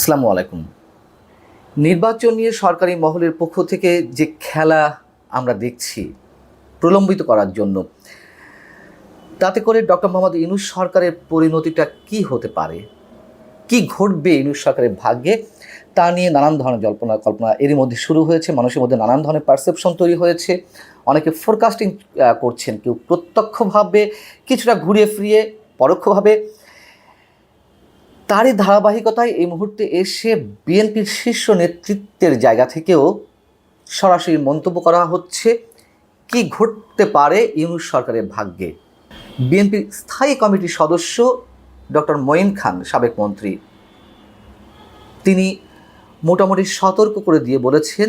আসসালামু আলাইকুম। নির্বাচন নিয়ে সরকারি মহলের পক্ষ থেকে যে খেলা আমরা দেখছি প্রলম্বিত করার জন্য, তাতে করে ডক্টর মোহাম্মদ ইনুস সরকারের পরিণতিটা কি হতে পারে? কি ঘটবে ইনুস সরকারের ভাগ্যে? তা নিয়ে নানান ধরনের জল্পনা কল্পনা এরই মধ্যে শুরু হয়েছে, মানুষের মধ্যে নানান ধরনের পারসেপশন তৈরি হয়েছে। অনেকে ফোরকাস্টিং করছেন, কেউ প্রত্যক্ষভাবে কিছুটা ঘুরিয়ে ফিরিয়ে, পরোক্ষভাবে তারই ধারাবাহিকতায় এই মুহূর্তে এসে বিএনপির শীর্ষ নেতৃত্বের জায়গা থেকেও সরাসরি মন্তব্য করা হচ্ছে, কি ঘটতে পারে ইউনুস সরকারের ভাগ্যে? বিএনপির স্থায়ী কমিটির সদস্য ডক্টর মঈন খান, সাবেক মন্ত্রী। তিনি মোটামুটি সতর্ক করে দিয়ে বলেছেন,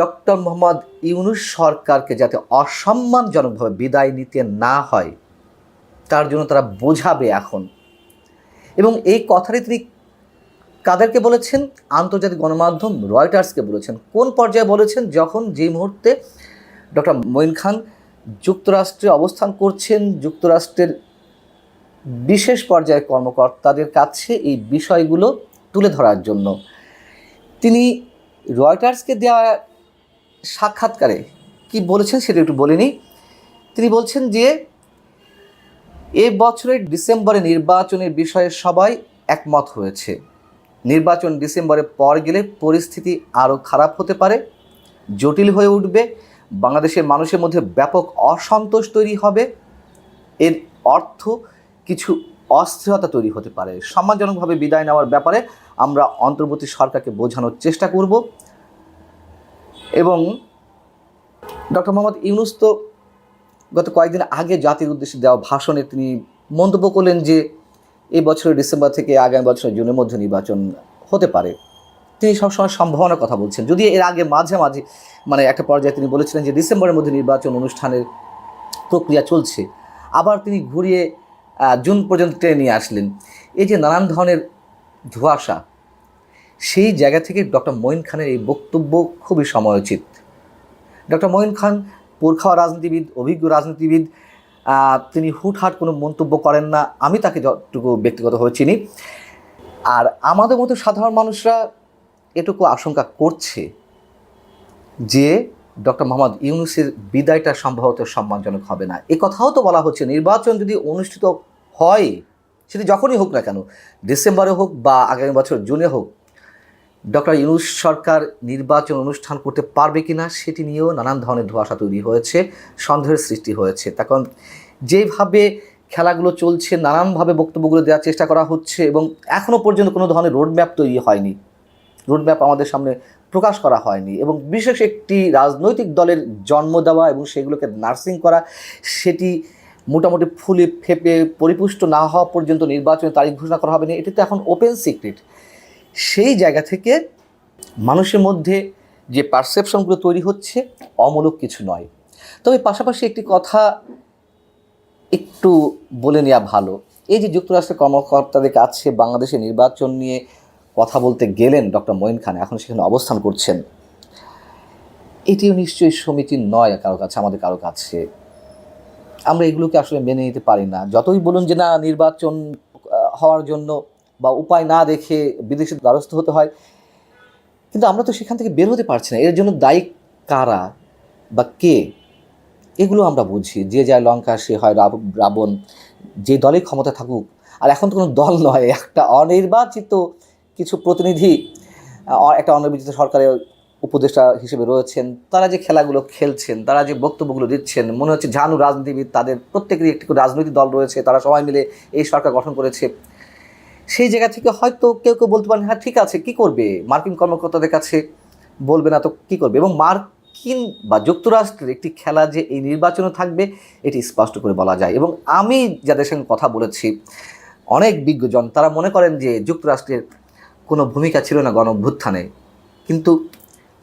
ডক্টর মোহাম্মদ ইউনুস সরকারকে যাতে অসম্মানজনকভাবে বিদায় নিতে না হয়, তার জন্য তারা বোঝাবে এখন। এবং এই কথাটি তিনি কাদেরকে বলেছেন? আন্তর্জাতিক গণমাধ্যম রয়টার্সকে বলেছেন। কোন পর্যায়ে বলেছেন? যখন যে মুহূর্তে ডক্টর মঈন খান যুক্তরাষ্ট্রে অবস্থান করছেন, যুক্তরাষ্ট্রের বিশেষ পর্যায়ের কর্মকর্তাদের কাছে এই বিষয়গুলো তুলে ধরার জন্য। তিনি রয়টার্সকে দেওয়া সাক্ষাৎকারে কি বলেছেন সেটা একটু বলিনি তিনি বলছেন যে এ বছরের ডিসেম্বরে নির্বাচনের বিষয়ে সবাই একমত হয়েছে। নির্বাচন ডিসেম্বরে পর গেলে পরিস্থিতি আরও খারাপ হতে পারে, জটিল হয়ে উঠবে, বাংলাদেশের মানুষের মধ্যে ব্যাপক অসন্তোষ তৈরি হবে, এর অর্থ কিছু অস্থিরতা তৈরি হতে পারে। সম্মানজনকভাবে বিদায় নেওয়ার ব্যাপারে আমরা অন্তর্বর্তী সরকারকে বোঝানোর চেষ্টা করব এবং ডক্টর মোহাম্মদ ইউনুস তো গত কয়েকদিন আগে জাতির উদ্দেশ্যে দেওয়া ভাষণে তিনি মন্তব্য করলেন যে, এই বছরের ডিসেম্বর থেকে আগামী বছরের জুনের মধ্যে নির্বাচন হতে পারে। তিনি সবসময় সম্ভাবনার কথা বলছেন। যদি এর আগে মাঝে মাঝে মানে একটা পর্যায়ে তিনি বলেছিলেন যে, ডিসেম্বরের মধ্যে নির্বাচন অনুষ্ঠানের প্রক্রিয়া চলছে, আবার তিনি ঘুরিয়ে জুন পর্যন্ত টেনে নিয়ে আসলেন। এই যে নানান ধরনের ধোঁয়াশা, সেই জায়গা থেকে ডক্টর মঈন খানের এই বক্তব্য খুবই সময়োচিত। ডক্টর মঈন খান পোরখাওয়া রাজনীতিবিদ, অভিজ্ঞ রাজনীতিবিদ তিনি হুটহাট কোনো মন্তব্য করেন না। আমি তাকে যতটুকু ব্যক্তিগতভাবে চিনি। আর আমাদের মতো সাধারণ মানুষরা এটুকু আশঙ্কা করছে যে ডক্টর মোহাম্মদ ইউনুসের বিদায়টা সম্ভবত সম্মানজনক হবে না। এ কথাও তো বলা হচ্ছে, নির্বাচন যদি অনুষ্ঠিত হয়, সেটি যখনই হোক না কেন, ডিসেম্বরে হোক বা আগামী বছর জুনে হোক ডক্টর ইউনুস সরকার নির্বাচন অনুষ্ঠান করতে পারবে কি না সেটি নিয়েও নানান ধরনের ধোঁয়াশা তৈরি হয়েছে, সন্দেহের সৃষ্টি হয়েছে। তখন যেভাবে খেলাগুলো চলছে, নানানভাবে বক্তব্যগুলো দেওয়ার চেষ্টা করা হচ্ছে এবং এখনও পর্যন্ত কোনো ধরনের রোডম্যাপ তৈরি হয়নি। রোডম্যাপ আমাদের সামনে প্রকাশ করা হয়নি এবং বিশেষ একটি রাজনৈতিক দলের জন্ম দেওয়া এবং সেগুলোকে নার্সিং করা, সেটি মোটামুটি ফুলে ফেপে পরিপুষ্ট না হওয়া পর্যন্ত নির্বাচনের তারিখ ঘোষণা করা হবে না। এটি তো এখন ওপেন সিক্রেট সেই জায়গা থেকে মানুষের মধ্যে যে পারসেপশনগুলো তৈরি হচ্ছে, অমূলক কিছু নয়। তবে পাশাপাশি একটি কথা একটু বলে নেওয়া ভালো। এই যে যুক্তরাষ্ট্রের কর্মকর্তাদের কাছে বাংলাদেশের নির্বাচন নিয়ে কথা বলতে গেলেন ডক্টর মঈন খান, এখন সেখানে অবস্থান করছেন। এটিও নিশ্চয়ই সমিতির নয় কারও কাছে, আমাদের কারও কাছে। আমরা এগুলোকে আসলে মেনে নিতে পারি না। যতই বলুন যে না, নির্বাচন হওয়ার জন্য বা উপায় না দেখে বিদেশের দ্বারস্থ হতে হয়। কিন্তু আমরা তো সেখান থেকে বের হতে পারছি না। এর জন্য দায়ী কারা বা কে? এগুলো আমরা বুঝি। যে যায় লঙ্কা সে হয় রাবণ, যে দলে ক্ষমতা থাকুক। আর এখন তো কোনো দল নয়, একটা অনির্বাচিত কিছু প্রতিনিধি একটা অনির্বাচিত সরকারের উপদেষ্টা হিসেবে রয়েছেন। তারা যে খেলাগুলো খেলছেন, তারা যে বক্তব্যগুলো দিচ্ছেন, মনে হচ্ছে ঝানু রাজনীতিবিদ, তাদের প্রত্যেকেরই একটি রাজনৈতিক দল রয়েছে। তারা সবাই মিলে এই সরকার গঠন করেছে। সেই জায়গা থেকে হয়তো কেউ কেউ বলতে পারেন হ্যাঁ ঠিক আছে, কি করবে? মার্কিন কর্মকর্তাদের কাছে বলবে না তো কি করবে? এবং মার্কিন বা যুক্তরাষ্ট্রের একটি খেলা যে এই নির্বাচনে থাকবে, এটি স্পষ্ট করে বলা যায়। এবং আমি যাদের সঙ্গে কথা বলেছি, অনেক বিজ্ঞজন, তারা মনে করেন যে যুক্তরাষ্ট্রের কোনো ভূমিকা ছিল না গণ অভ্যুত্থানে কিন্তু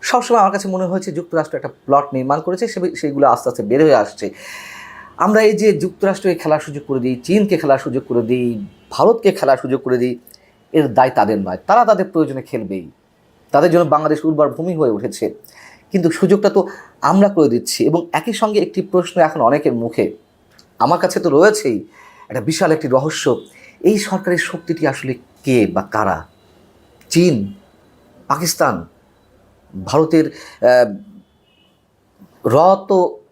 সবসময় আমার কাছে মনে হয়েছে যুক্তরাষ্ট্র একটা প্লট নির্মাণ করেছে সেগুলো আস্তে আস্তে বের হয়ে আসছে। আমরা এই যে যুক্তরাষ্ট্রকে খেলার সুযোগ করে দিই চীনকে খেলার সুযোগ করে দিই ভারতকে খেলার সুযোগ করে দিই এর দায় তাদের নয়। তারা তাদের প্রয়োজনে খেলবেই। তাদের জন্য বাংলাদেশ উর্বর ভূমি হয়ে উঠেছে। কিন্তু সুযোগটা তো আমরা করে দিচ্ছি এবং একই সঙ্গে একটি প্রশ্ন এখন অনেকের মুখে। আমার কাছে তো রয়েছেই একটা বিশাল একটি রহস্য। এই সরকারের শক্তিটি আসলে কে বা কারা? চীন পাকিস্তান ভারতের আহ, র তো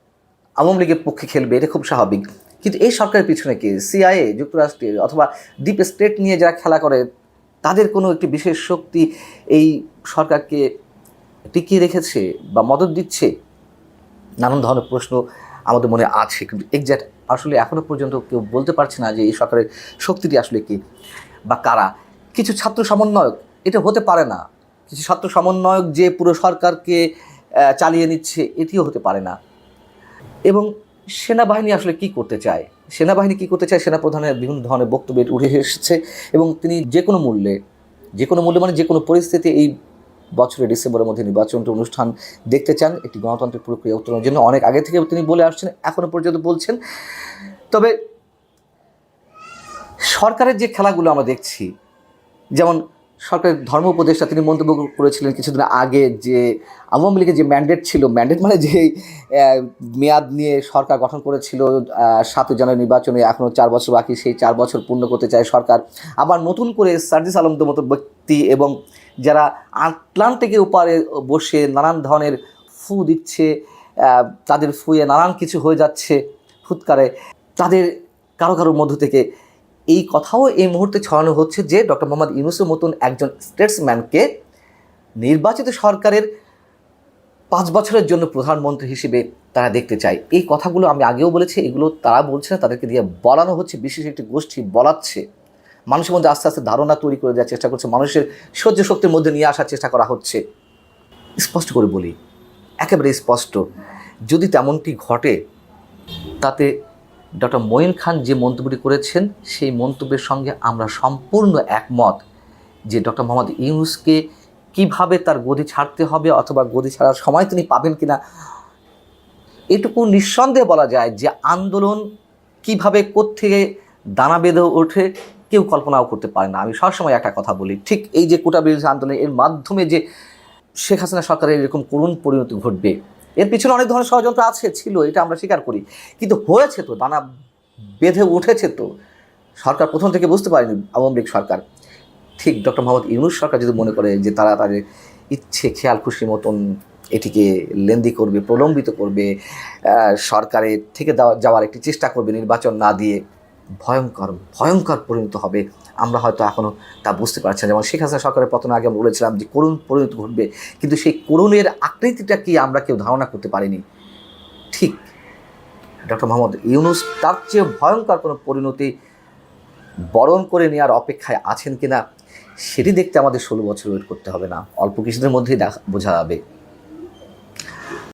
আওয়ামী লীগের পক্ষে খেলবে, এটা খুব স্বাভাবিক। কিন্তু এই সরকারের পিছনে কি সিআইএ যুক্তরাষ্ট্রের অথবা ডিপ স্টেট নিয়ে যারা খেলা করে, তাদের কোনো একটি বিশেষ শক্তি এই সরকারকে টিকিয়ে রেখেছে বা মদত দিচ্ছে? নানান ধরনের প্রশ্ন আমাদের মনে আছে, কিন্তু এক্স্যাক্ট আসলে এখনও পর্যন্ত কেউ বলতে পারছে না যে এই সরকারের শক্তিটি আসলে কি বা কারা। কিছু ছাত্র সমন্বয়ক, এটা হতে পারে না। কিছু ছাত্র সমন্বয়ক যে পুরো সরকারকে চালিয়ে নিচ্ছে, এটিও হতে পারে না। সেনাবাহিনী আসলে কি করতে চায়? সেনাবাহিনী কি করতে চায়? সেনাপ্রধানের বিভিন্ন ধরনের বক্তব্য উঠে এসেছে এবং তিনি যে কোনো মূল্যে, যে কোনো মূল্যে মানে যে কোনো পরিস্থিতি এই বছরের ডিসেম্বরের মধ্যে নির্বাচনটা অনুষ্ঠান দেখতে চান, একটি গণতান্ত্রিক প্রক্রিয়া উত্তরণের জন্য অনেক আগে থেকে তিনি বলে আসছেন এখনও পর্যন্ত বলছেন। তবে সরকারের যে খেলাগুলো আমরা দেখছি, যেমন সরকারের ধর্ম উপদেষ্টা তিনি মন্তব্য করেছিলেন কিছুদিন আগে যে আওয়ামী লীগের যে ম্যান্ডেট ছিল ম্যান্ডেট মানে যে মেয়াদ নিয়ে সরকার গঠন করেছিল সাতই জানুয়ারি নির্বাচনে এখনও চার বছর বাকি, সেই চার বছর পূর্ণ করতে চায় সরকার। আবার নতুন করে সার্জিস আলমদের মতো ব্যক্তি এবং যারা আটলান্টিকের উপারে বসে নানান ধরনের ফু দিচ্ছে তাদের ফুয়ে নানান কিছু হয়ে যাচ্ছে ফুৎকারে তাদের কারও কারোর মধ্য থেকে এই কথাও এই মুহূর্তে ছড়ানো হচ্ছে যে ডক্টর মোহাম্মদ ইউনুসের মতন একজন স্টেটসম্যানকে নির্বাচিত সরকারের পাঁচ বছরের জন্য প্রধানমন্ত্রী হিসেবে তারা দেখতে চায়। এই কথাগুলো আমি আগেও বলেছি, এগুলো তারা বলছে না, তাদেরকে দিয়ে বলানো হচ্ছে, বিশেষ একটি গোষ্ঠী বলাচ্ছে। মানুষের মধ্যে আস্তে আস্তে ধারণা তৈরি করে দেওয়ার চেষ্টা করছে, মানুষের সহ্য শক্তির মধ্যে নিয়ে আসার চেষ্টা করা হচ্ছে। স্পষ্ট করে বলি, একেবারে স্পষ্ট, যদি তেমনটি ঘটে, তাতে ডক্টর মঈন খান যে মন্তব্যটি করেছেন, সেই মন্তব্যের সঙ্গে আমরা সম্পূর্ণ একমত যে ডক্টর মোহাম্মদ ইউনুসকে কীভাবে তার গদি ছাড়তে হবে অথবা গদি ছাড়ার সময় তিনি পাবেন কিনা, এটুকু নিঃসন্দেহে বলা যায় যে আন্দোলন কীভাবে কোত্থেকে দানা বেঁধে ওঠে, কেউ কল্পনাও করতে পারে না। আমি সবসময় একটা কথা বলি, ঠিক এই যে কোটা বিরোধী আন্দোলন এর মাধ্যমে যে শেখ হাসিনা সরকারের এরকম করুণ পরিণতি ঘটবে এর পিছনে অনেক ধরনের ষড়যন্ত্র আছে, ছিল, এটা আমরা স্বীকার করি। কিন্তু হয়েছে তো দানা বেঁধে উঠেছে তো। সরকার প্রথম থেকে বুঝতে পারেনি, আওয়ামী লীগ সরকার। ঠিক ডক্টর মোহাম্মদ ইউনুস সরকার যদি মনে করে যে তারা তাদের ইচ্ছে, খেয়াল খুশি মতন এটিকে লেন্দি করবে, প্রলম্বিত করবে সরকারের থেকে যাওয়ার একটি চেষ্টা করবে নির্বাচন না দিয়ে ভয়ঙ্কর ভয়ঙ্কর পরিণত হবে। আমরা হয়তো এখনও তা বুঝতে পারছি না। যেমন শেখ হাসিনা সরকারের পতন আগে আমরা বলেছিলাম যে করুণ পরিণত ঘটবে, কিন্তু সেই করুণের আকৃতিটা কি আমরা কেউ ধারণা করতে পারিনি। ঠিক, ডক্টর মোহাম্মদ ইউনুস তার চেয়ে ভয়ঙ্কর কোনো পরিণতি বরণ করে নেওয়ার অপেক্ষায় আছেন কিনা, সেটি দেখতে আমাদের ষোলো বছর ওয়েট করতে হবে না। অল্প কিছুদের মধ্যেই দেখা, বোঝা যাবে।